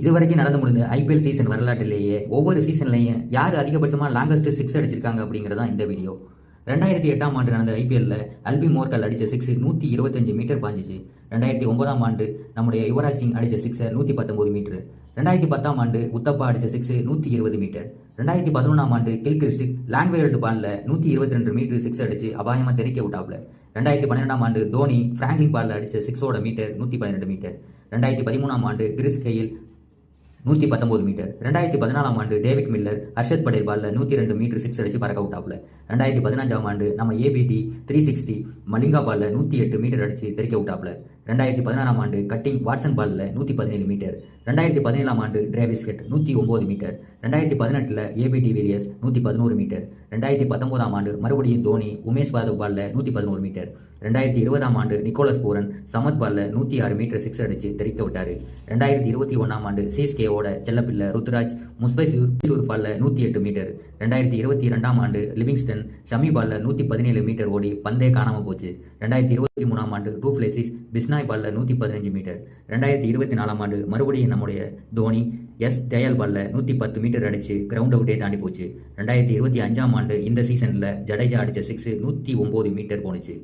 இது வரைக்கும் நடந்து முடிந்த ஐபிஎல் சீசன் வரலாற்றிலேயே ஒவ்வொரு சீசன்லையும் யார் அதிகபட்சமாக லாங்கஸ்ட் சிக்ஸ் அடிச்சிருக்காங்க அப்படிங்கிறதான் இந்த வீடியோ ரெண்டாயிரத்தி எட்டாம் ஆண்டு நடந்த ஐபிஎல்ல அல்பி மோர்கல் அடித்த சிக்ஸ் நூற்றி இருபத்தஞ்சு மீட்டர் பாஞ்சிச்சு. ரெண்டாயிரத்தி ஒன்பதாம் ஆண்டு நம்முடைய யுவராஜ் சிங் அடித்த சிக்ஸர் நூற்றி பத்தொம்பது மீட்டர் ரெண்டாயிரத்தி பத்தாம் ஆண்டு உத்தப்பா அடித்த சிக்ஸ் நூற்றி இருபது மீட்டர் ரெண்டாயிரத்தி பதினொன்றாம் ஆண்டு கில் கிறிஸ்டிக் லாங்வேல்டு பாலில் நூற்றி இருபத்தி ரெண்டு மீட்டர் சிக்ஸ் அடிச்சு அபாயமாக தெரிக்க விட்டாப்ல. ரெண்டாயிரத்தி பன்னிரெண்டாம் ஆண்டு தோனி ஃப்ராங்க்லின் பாலில் அடித்த சிக்ஸோட மீட்டர் நூற்றி பன்னிரெண்டு மீட்டர் ரெண்டாயிரத்தி பதிமூணாம் ஆண்டு கிறிஸ் கெயில் நூற்றி பத்தொம்போது மீட்டர் ரெண்டாயிரத்தி பதினாலாம் ஆண்டு டேவிட் மில்லர் ஹர்ஷத் படேல் பாலில் நூற்றி ரெண்டு மீட்டர் சிக்ஸ் அடிச்சு பறக்க விட்டாப்ல ரெண்டாயிரத்தி பதினஞ்சாம் ஆண்டு நம்ம ஏபிடி த்ரீ சிக்ஸ்டி மலிங்கா பாலில் நூற்றி எட்டு மீட்டர் அடிச்சு தெரிக்க விட்டாப்ல ரெண்டாயிரத்தி பதினாறாம் ஆண்டு கட்டிங் வாட்சன் பாலில் நூற்றி பதினேழு மீட்டர் ரெண்டாயிரத்தி பதினேழாம் ஆண்டு டிரேவிஸ் ஹெட் நூற்றி ஒம்பது மீட்டர் ரெண்டாயிரத்தி பதினெட்டில் ஏபிடி விலியர்ஸ் நூற்றி பதினோரு மீட்டர் ரெண்டாயிரத்தி பத்தொம்போதாம் ஆண்டு மறுபடியும் தோனி உமேஷ் யாதவ் பாலில் நூற்றி பதினோரு மீட்டர் ரெண்டாயிரத்தி இருபதாம் ஆண்டு நிக்கோலஸ் பூரன் சமத் பாலில் நூற்றி ஆறு மீட்டர் சிக்ஸ் அடிச்சு தெரிக்க விட்டார். ரெண்டாயிரத்தி இருபத்தி ஒன்றாம் ஆண்டு சிஎஸ்கே ஓட செல்லப்பிள்ளை ருத்ராஜ் முஸ்பைசூர் பாலில் நூற்றி எட்டு மீட்டர். ரெண்டாயிரத்தி இருபத்தி ரெண்டாம் ஆண்டு லிவிங்ஸ்டன் சமீபால நூத்தி நூற்றி பதினேழு மீட்டர் ஓடி பந்தே காணாமல் போச்சு. ரெண்டாயிரத்தி இருபத்தி மூணாம் ஆண்டு டூ பிளேசிஸ் பிஸ்னாய் பாலில் நூற்றி பதினஞ்சு மீட்டர். ரெண்டாயிரத்தி இருபத்தி நாலாம் ஆண்டு மறுபடியும் நம்முடைய தோனி எஸ் தயால் பாலில் நூற்றி பத்து மீட்டர் அடிச்சு கிரவுண்ட் அவுட்டே தாண்டி போச்சு. ரெண்டாயிரத்தி இருபத்தி அஞ்சாம் ஆண்டு இந்த சீசனில் ஜடேஜா அடித்த சிக்ஸ் நூற்றி ஒம்பது மீட்டர் போணுச்சு.